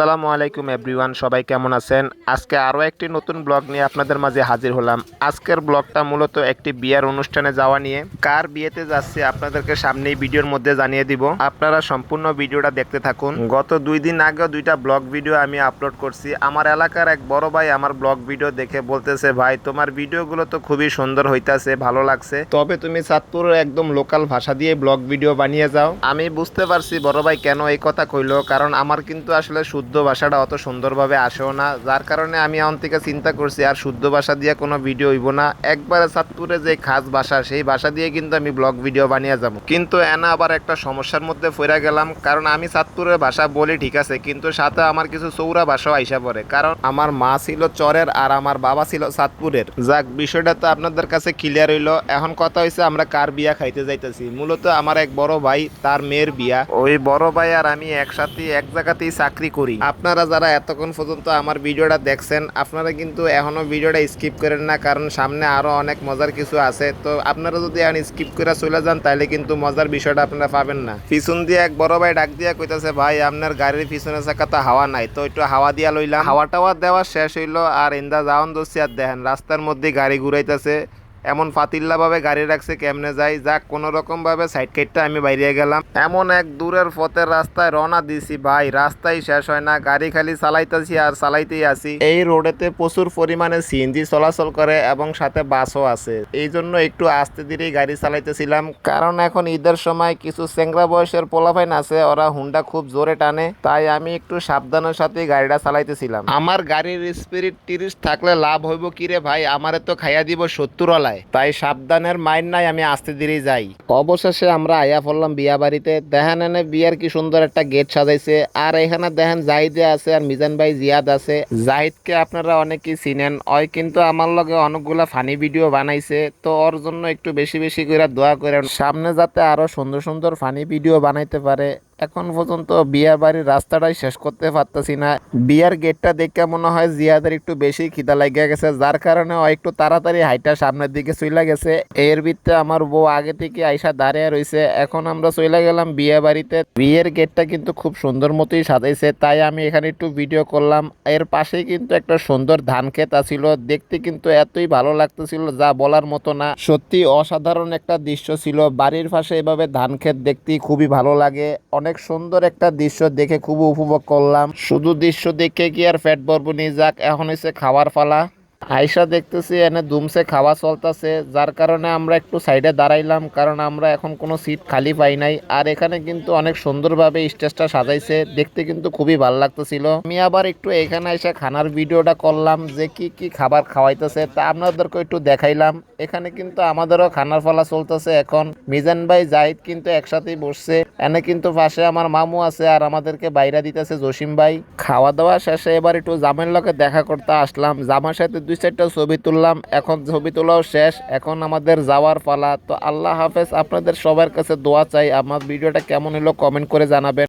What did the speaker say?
আসসালামু আলাইকুম এভরিওয়ান, সবাই কেমন আছেন? আজকে আরও একটি নতুন ব্লগ নিয়ে আপনাদের মাঝে হাজির হলাম। আজকের ব্লগটা মূলত একটি বিয়ের অনুষ্ঠানে যাওয়া নিয়ে। কার বিয়েতে যাচ্ছে আপনাদেরকে সামনেই ভিডিওর মধ্যে জানিয়ে দিব। আপনারা সম্পূর্ণ ভিডিওটা দেখতে থাকুন। গত দুই দিন আগেও দুইটা ব্লগ ভিডিও আমি আপলোড করছি। আমার এলাকার এক বড় ভাই আমার ব্লগ ভিডিও দেখে বলতেছে, ভাই, তোমার ভিডিওগুলো তো খুবই সুন্দর হইতাছে, ভালো লাগছে। তবে তুমি চাঁদপুরের একদম লোকাল ভাষা দিয়ে ব্লগ ভিডিও বানিয়ে যাও। আমি বুঝতে পারছি বড় ভাই কেন এই কথা কইলো, কারণ আমার কিন্তু আসলে শুদ্ধ ভাষাটা অত সুন্দরভাবে আসেও না, যার কারণে আমি এখন থেকে চিন্তা করছি, আর শুদ্ধ ভাষা দিয়ে কোনো ভিডিও হইব না। একবারে চাঁদপুরে যে খাস ভাষা, সেই ভাষা দিয়ে কিন্তু আমি ব্লগ ভিডিও বানিয়ে যাব। কিন্তু এনা আবার একটা সমস্যার মধ্যে ফিরে গেলাম, কারণ আমি চাঁদপুরের ভাষা বলি ঠিক আছে, কিন্তু সাথে আমার কিছু চৌরা ভাষাও আইসা পড়ে। কারণ আমার মা ছিল চরের আর আমার বাবা ছিল চাঁদপুরের। যাক, বিষয়টা তো আপনাদের কাছে ক্লিয়ার হইল। এখন কথা হয়েছে আমরা কার বিয়া খাইতে যাইতেছি? মূলত আমার এক বড় ভাই, তার মেয়ের বিয়া। ওই বড় ভাই আর আমি একসাথে এক জায়গাতেই চাকরি করি। আপনারা যারা এতক্ষণ পর্যন্ত আমার ভিডিওটা দেখছেন আপনারা কিন্তু এখনও ভিডিওটা স্কিপ করেন না কারণ সামনে আরও অনেক মজার কিছু আছে। তো আপনারা যদি এখন স্কিপ করে চলে যান তাহলে কিন্তু মজার বিষয়টা আপনারা পাবেন না। পিছন দিয়ে এক বড় ভাই ডাক দিয়া কইতাছে ভাই আপনার গাড়ির পিছনে চাকা তো হাওয়া নাই তো একটু হাওয়া দিয়া লইলাম। হাওয়া টাওয়া দেওয়া শেষ হইল আর ইন্দা যাওন দোষী আর দেখেন রাস্তার মধ্যে গাড়ি ঘুরাইতেছে। এমন ফাতিল্লাভাবে গাড়ি রাখছে কেমনে যাই যাক কোনো রকম ভাবে সাইড কেটটা আমি বাইরে গেলাম। এমন এক দূরের পথের রাস্তায় রওনা দিছি, ভাই। রাস্তাই শেষ হয় না। গাড়ি খালি চালাইতেছি আর চালাইতেই আছি। এই রোডেতে প্রচুর পরিমাণে সিএনজি চলাচল করে এবং সাথে বাসও আছে। এই জন্য একটু আস্তে ধীরেই গাড়ি চালাইতেছিলাম। কারণ এখন ঈদের সময় কিছু চেংরা বয়সের পোলাফাইন আছে, ওরা হুন্ডা খুব জোরে টানে। তাই আমি একটু সাবধানের সাথে গাড়িটা চালাইতেছিলাম। আমার গাড়ির স্পিরিট তিরিশ থাকলে লাভ হইব কিরে ভাই? আমারে তো খাইয়া দিব সত্তর আলায় তাই সাবধানের মাইন নাই, আমি আস্তে ধীরেই যাই। অবশেষে আমরা আয়া পড়লাম বিয়া বাড়িতে দেখেন এনে বিয়ার কি সুন্দর একটা গেট সাজাইছে। আর এখানে দেখেন জাহিদে আছে আর মিজান ভাই জিয়াদ আছে। জাহিদকে আপনারা অনেকেই চিনেন। ওই কিন্তু আমার লগে অনেকগুলা ফানি ভিডিও বানাইছে। তো ওর জন্য একটু বেশি বেশি করে দোয়া করেন। সামনে যাতে আরও সুন্দর সুন্দর ফানি ভিডিও বানাইতে পারে। এখন পর্যন্ত বিয়ার বাড়ির রাস্তাটাই শেষ করতে পারতেছি না। বিয়ার গেটটা দেখে মনে হয় জিয়াদের একটু বেশি খিদা লাগিয়ে গেছে, যার কারণে ও একটু তাড়াতাড়ি হাইটা সামনের দিকে চলে গেছে। এর ভিত্তে আমার বউ আগে থেকে আইসা দাঁড়িয়ে রয়েছে এখন আমরা চলে গেলাম বিয়ে বাড়িতে। বিয়ের গেটটা কিন্তু খুব সুন্দর মতোই সাজাইছে, তাই আমি এখানে একটু ভিডিও করলাম। এর পাশেই কিন্তু একটা সুন্দর ধান ক্ষেত আছিল। দেখতে কিন্তু এতই ভালো লাগতেছিল যা বলার মতো না। সত্যি অসাধারণ একটা দৃশ্য ছিল। বাড়ির পাশে এভাবে ধান ক্ষেত দেখতে খুবই ভালো লাগে। অনেক সুন্দর একটা দৃশ্য দেখে খুব উপভোগ করলাম। শুধু দৃশ্য দেখে কি আর ফ্যাট বরবো নিয়ে যাক, এখন হয়েছে খাবার ফালা আয়সা দেখতেছি, এনে দুমসে খাওয়া চলতেছে। যার কারণে আমরা একটু সাইডে দাঁড়াইলাম, কারণ আমরা এখন কোনো সিট খালি পাই নাই। আর এখানে কিন্তু অনেক সুন্দরভাবে স্টেজটা সাজাইছে, দেখতে কিন্তু খুবই ভালো লাগতেছিল। আমি আবার একটু এখানে এসে খানার ভিডিওটা করলাম, যে কি কি খাবার খাওয়াইতেছে, তা আপনাদেরকে একটু দেখাইলাম। এখানে কিন্তু আমাদেরও খানার ফলা চলতেছে এখন। মিজান ভাই, জাহিদ কিন্তু একসাথেই বসছে। এনে কিন্তু পাশে আমার মামু আছে আর আমাদেরকে বাইরা দিতেছে জসিম ভাই। খাওয়া দাওয়া শেষে এবার একটু জামের লোকে দেখা করতে আসলাম। জামার সাথে দুই চারটা ছবি তুললাম, এখন ছবি তোলাও শেষ, এখন আমাদের যাওয়ার পালা। তো আল্লাহ হাফেজ, আপনাদের সবার কাছে দোয়া চাই। আমার ভিডিওটা কেমন হলো কমেন্ট করে জানাবেন।